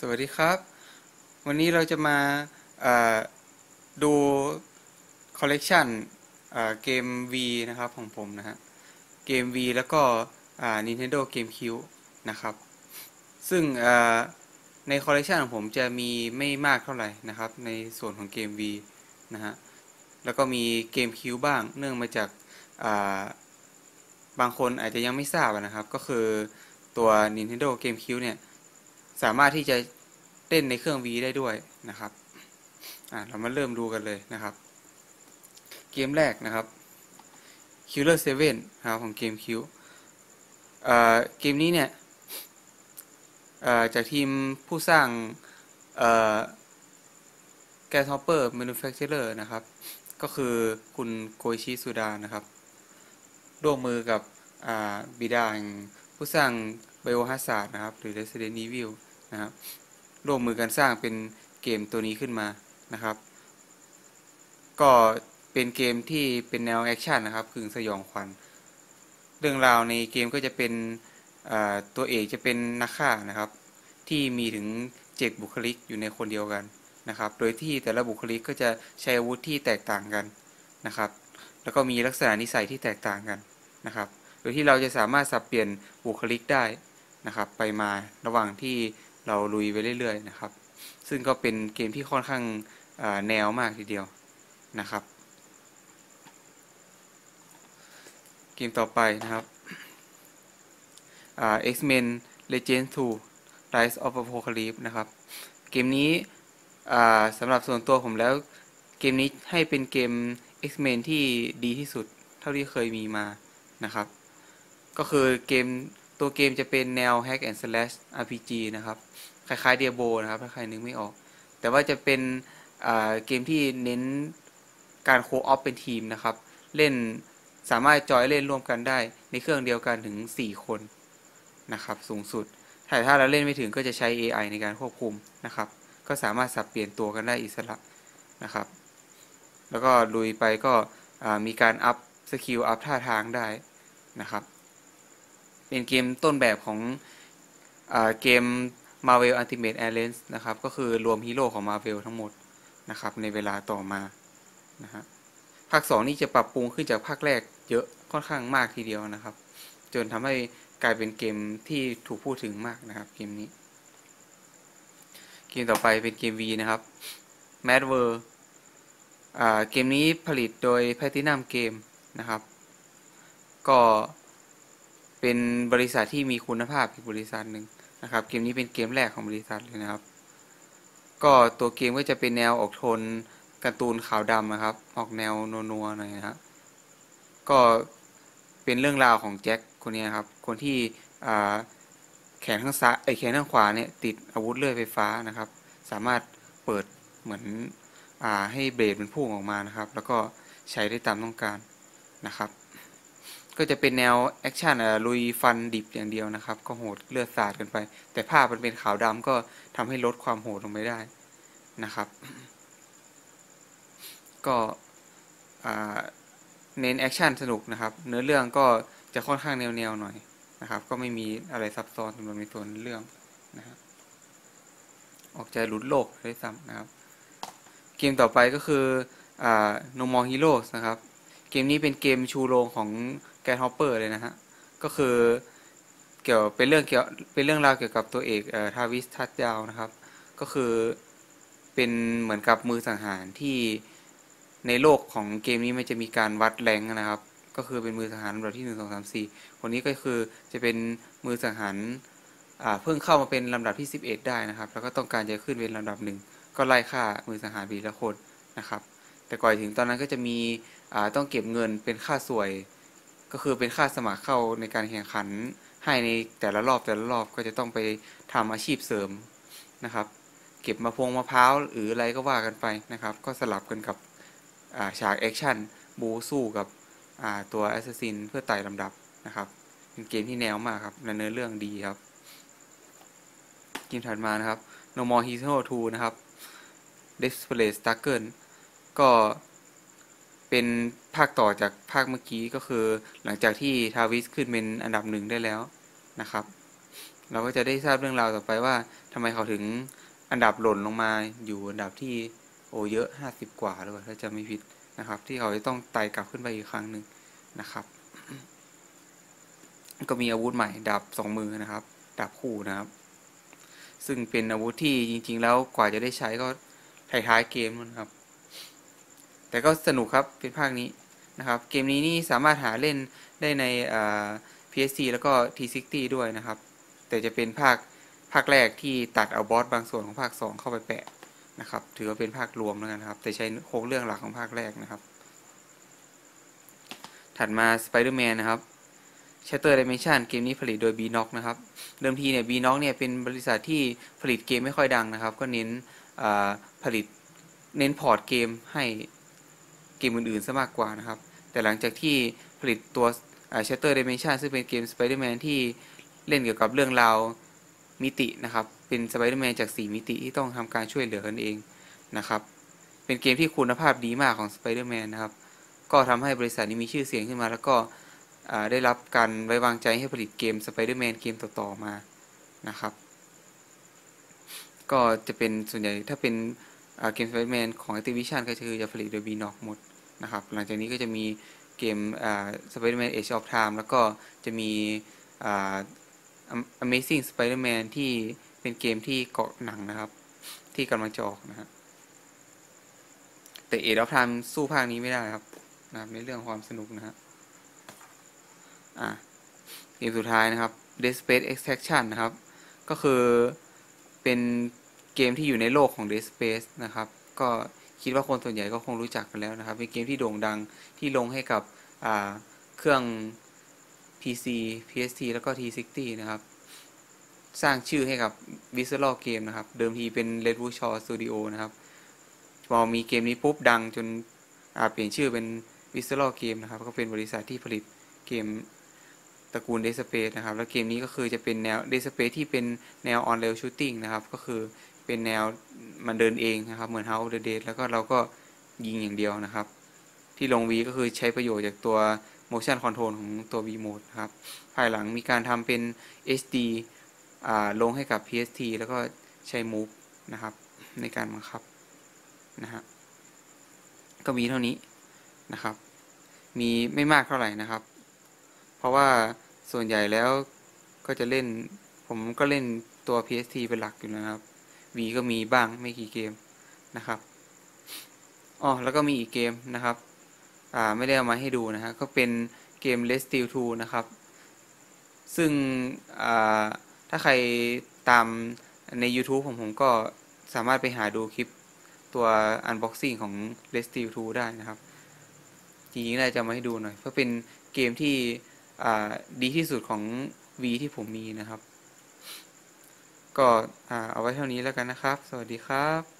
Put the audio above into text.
สวัสดีครับ วันนี้เราจะมาดูคอลเลกชันเกม V นะครับของผมนะฮะ เกม V แล้วก็ Nintendo GameCube นะครับ ซึ่งในคอลเลกชันของผมจะมีไม่มากเท่าไหร่นะครับ ในส่วนของเกม V นะฮะ แล้วก็มีเกม Q บ้างเนื่องมาจากาบางคนอาจจะยังไม่ทราบนะครับ ก็คือตัว Nintendo GameCube เนี่ย สามารถที่จะเล่นในเครื่อง V ได้ด้วยนะครับอ่าเรามาเริ่มดูกันเลยนะครับ เกมแรกนะครับ Killer 7ครับของเกม Q เอ่อเกมนี้เนี่ยเอ่อจากทีมผู้สร้างเอ่อ g a s h o p p e r Manufacturer นะครับ ก็คือคุณโกชิสุดานะครับร่วมมือกับอ่าบิดาแห่งผู้สร้าง Biohazard นะครับ หรือ Resident Evil นะครับร่วมมือกันสร้างเป็นเกมตัวนี้ขึ้นมานะครับ ก็เป็นเกมที่เป็นแนวแอคชั่นนะครับกึ่งสยองขวัญเรื่องราวในเกมก็จะเป็นตัวเอกจะเป็นนักฆ่านะครับ ที่มีถึงเจ็ดบุคลิกอยู่ในคนเดียวกันนะครับ โดยที่แต่ละบุคลิกก็จะใช้อาวุธที่แตกต่างกันนะครับ แล้วก็มีลักษณะนิสัยที่แตกต่างกันนะครับ โดยที่เราจะสามารถสับเปลี่ยนบุคลิกได้นะครับ ไปมาระหว่างที่ เราลุยไปเรื่อยๆนะครับ ซึ่งก็เป็นเกมที่ค่อนข้างาแนวมากทีเดียวนะครับ เกมต่อไปนะครับ X-Men Legends 2 Rise of Apocalypse นะครับ เกมนี้สำหรับส่วนตัวผมแล้ว เกมนี้ให้เป็นเกม X-Men ที่ดีที่สุดเท่าที่เคยมีมานะครับ ก็คือเกม ตัวเกมจะเป็นแนว Hack and Slash RPG นะครับ คล้ายๆ Diablo นะครับ ถ้าใครนึกไม่ออก แต่ว่าจะเป็นเกมที่เน้นการโคออฟเป็นทีมนะครับ เล่นสามารถจอยเล่นร่วมกันได้ในเครื่องเดียวกันถึง 4 คนนะครับ สูงสุด แต่ถ้าเราเล่นไม่ถึงก็จะใช้ AI ในการควบคุมนะครับ ก็สามารถสับเปลี่ยนตัวกันได้อิสระนะครับ แล้วก็ลุยไปก็มีการอัพสกิลอัพท่าทางได้นะครับ เป็นเกมต้นแบบของอเกม Marvel Ultimate Alliance นะครับ ก็คือรวมฮีโร่ของ Marvel ทั้งหมดนะครับ ในเวลาต่อมานะฮะภาค 2 นี่จะปรับปรุงขึ้นจากภาคแรกเยอะค่อนข้างมากทีเดียวนะครับ จนทำให้กลายเป็นเกมที่ถูกพูดถึงมากนะครับ เกมนี้ เกมต่อไปเป็นเกม V นะครับ Mad World เกมนี้ผลิตโดย Platinum Game นะครับ ก็ เป็นบริษัทที่มีคุณภาพอีกบริษัทหนึ่งนะครับ เกมนี้เป็นเกมแรกของบริษัทเลยนะครับ ก็ตัวเกมก็จะเป็นแนวออกโทนการ์ตูนขาวดำนะครับ ออกแนวนัวๆหน่อยนะฮะก็เป็นเรื่องราวของแจ็คคนนี้ครับ คนที่แขนข้างซ้ายไอแขนข้างขวาเนี่ยติดอาวุธเลื่อยไฟฟ้านะครับ สามารถเปิดเหมือนอให้เบรดมันพุ่งออกมานะครับ แล้วก็ใช้ได้ตามต้องการนะครับ ก็จะเป็นแนวแอคชั่นลุยฟันดิบอย่างเดียวนะครับ ก็โหดเลือดสาดกันไป แต่ภาพมันเป็นขาวดำก็ทำให้ลดความโหดลงไปได้นะครับ ก็เน้นแอคชั่นสนุกนะครับ เนื้อเรื่องก็จะค่อนข้างแนวๆหน่อยนะครับ ก็ไม่มีอะไรซับซ้อนสำหรับในส่วนเรื่องนะครับออกจะหลุดโลกด้วยซ้ำนะครับ เกมต่อไปก็คืออ No More Heroes นะครับ เกมนี้เป็นเกมชูโรงของ แกนฮอปเปอร์เลยนะฮะ ก็คือเกี่ยวเป็นเรื่องเกี่ยวเป็นเรื่องราวเกี่ยวกับตัวเอกเอ่อทาวิสทัดยาวนะครับ ก็คือเป็นเหมือนกับมือสังหารที่ในโลกของเกมนี้มันจะมีการวัดแรงนะครับ ก็คือเป็นมือสังหารลำดับที่หนึ่งสองสามสี่คนนี้ก็คือจะเป็นมือสังหารอ่าเพิ่งเข้ามาเป็นลำดับที่สิบเอ็ดได้นะครับ แล้วก็ต้องการจะขึ้นเป็นลำดับหนึ่งก็ไล่ฆ่ามือสังหารบีละคนนะครับ แต่ก่อนถึงตอนนั้นก็จะมีอ่าต้องเก็บเงินเป็นค่าสวย ก็คือเป็นค่าสมัครเข้าในการแข่งขัน ให้ในแต่ละรอบแต่ละรอบก็จะต้องไปทำอาชีพเสริมนะครับ เก็บมะพงมะพร้าวหรืออะไรก็ว่ากันไปนะครับ ก็สลับกันกับฉากแอคชั่นบูสู้กับตัวแอสซัสซินเพื่อไต่ลำดับนะครับเป็นเกมที่แนวมากครับและเนื้อเรื่องดีครับ เกมถัดมานะครับ No More Hero 2 นะครับ Display Struggle ก็เป็น ภาคต่อจากภาคเมื่อกี้ก็คือ หลังจากที่ทาวิสขึ้นเป็นอันดับหนึ่งได้แล้วนะครับ เราก็จะได้ทราบเรื่องราวต่อไปว่าทำไมเขาถึงอันดับหล่นลงมาอยู่อันดับที่โอเยอะห้าสิบกว่าหรือเปล่าถ้าจะไม่ผิดนะครับ ที่เขาจะต้องไต่กลับขึ้นไปอีกครั้งหนึ่งนะครับ ก็มีอาวุธใหม่ดาบสองมือนะครับดาบคู่นะครับ ซึ่งเป็นอาวุธที่จริง ๆ แล้วกว่าจะได้ใช้ก็ท้ายๆเกมนะครับ แต่ก็สนุกครับเป็นภาคนี้ นะครับ เกมนี้นี่สามารถหาเล่นได้ใน PSC แล้วก็ T60 ด้วยนะครับ แต่จะเป็นภาคภาคแรกที่ตัดเอาบอสบางส่วนของภาค 2 เข้าไปแปะนะครับ ถือว่าเป็นภาครวมแล้วกันครับ แต่ใช้โครงเรื่องหลักของภาคแรกนะครับ ถัดมา Spider-Man นะครับ Shutter Dimension เกมนี้ผลิตโดย B-Knock นะครับ เดิมทีเนี่ย B-Knock เนี่ยเป็นบริษัทที่ผลิตเกมไม่ค่อยดังนะครับ ก็เน้นผลิตเน้นพอร์ตเกมให้เกมอื่นๆซะมากกว่านะครับ แต่หลังจากที่ผลิตตัว Shutter Dimension ซึ่งเป็นเกม Spider-Man ที่เล่นเกี่ยวกับเรื่องราวมิตินะครับ เป็น Spider-Man จาก 4 มิติที่ต้องทำการช่วยเหลือกันเองนะครับ เป็นเกมที่คุณภาพดีมากของ Spider-Man นะครับ ก็ทำให้บริษัทนี้มีชื่อเสียงขึ้นมาแล้วก็ได้รับการไว้วางใจให้ผลิตเกม Spider-Man เกมต่อๆมานะครับ ก็จะเป็นส่วนใหญ่ถ้าเป็นเกม Spider-Man ของ Activision ก็คือจะผลิตโดย b n o c หมด นะครับ หลังจากนี้ก็จะมีเกม Spider-Man Age of Time แล้วก็จะมี Amazing Spider-Man ที่เป็นเกมที่เกาะหนังนะครับ ที่กำลังจะออกนะฮะแต่ Age of Time สู้ภาคนี้ไม่ได้ครับนะครับ ในเรื่องความสนุกนะฮะอะเกมสุดท้ายนะครับ Dead Space Extraction นะครับ ก็คือเป็นเกมที่อยู่ในโลกของ Dead Space นะครับ ก็ คิดว่าคนส่วนใหญ่ก็คงรู้จักกันแล้วนะครับ เป็นเกมที่โด่งดังที่ลงให้กับเครื่อง PC PST แล้วก็ T60 นะครับ สร้างชื่อให้กับ Visceral Game นะครับ เดิมทีเป็น Red Bull Shaw Studio นะครับ พอมีเกมนี้ปุ๊บดังจนเปลี่ยนชื่อเป็น Visceral Game นะครับ ก็เป็นบริษัทที่ผลิตเกมตระกูล Dead Space นะครับ แล้วเกมนี้ก็คือจะเป็นแนว Dead Space ที่เป็นแนว on rail shooting นะครับ ก็คือ เป็นแนวมันเดินเองนะครับ เหมือน House of the Dead แล้วก็เราก็ยิงอย่างเดียวนะครับ ที่ลง V ก็คือใช้ประโยชน์จากตัว motion control ของตัว V mode นะครับ ภายหลังมีการทำเป็น HD ลงให้กับ PST แล้วก็ใช้ move นะครับ ในการบังคับนะฮะก็มีเท่านี้นะครับ มีไม่มากเท่าไหร่นะครับ เพราะว่าส่วนใหญ่แล้วก็จะเล่น ผมก็เล่นตัว PST เป็นหลักอยู่นะครับ V ก็มีบ้างไม่กี่เกมนะครับอ๋อแล้วก็มีอีกเกมนะครับอ่าไม่ได้เอามาให้ดูนะฮะก็เป็นเกม Let's Steal 2 นะครับ ซึ่งอ่าถ้าใครตามใน YouTube ผมผมก็สามารถไปหาดูคลิปตัว Unboxing ของ Les Steal 2 ได้นะครับ จริงๆน่าจะมาให้ดูหน่อย เพราะเป็นเกมที่ดีที่สุดของ V ที่ผมมีนะครับ ก็เอาไว้เท่านี้แล้วกันนะครับ สวัสดีครับ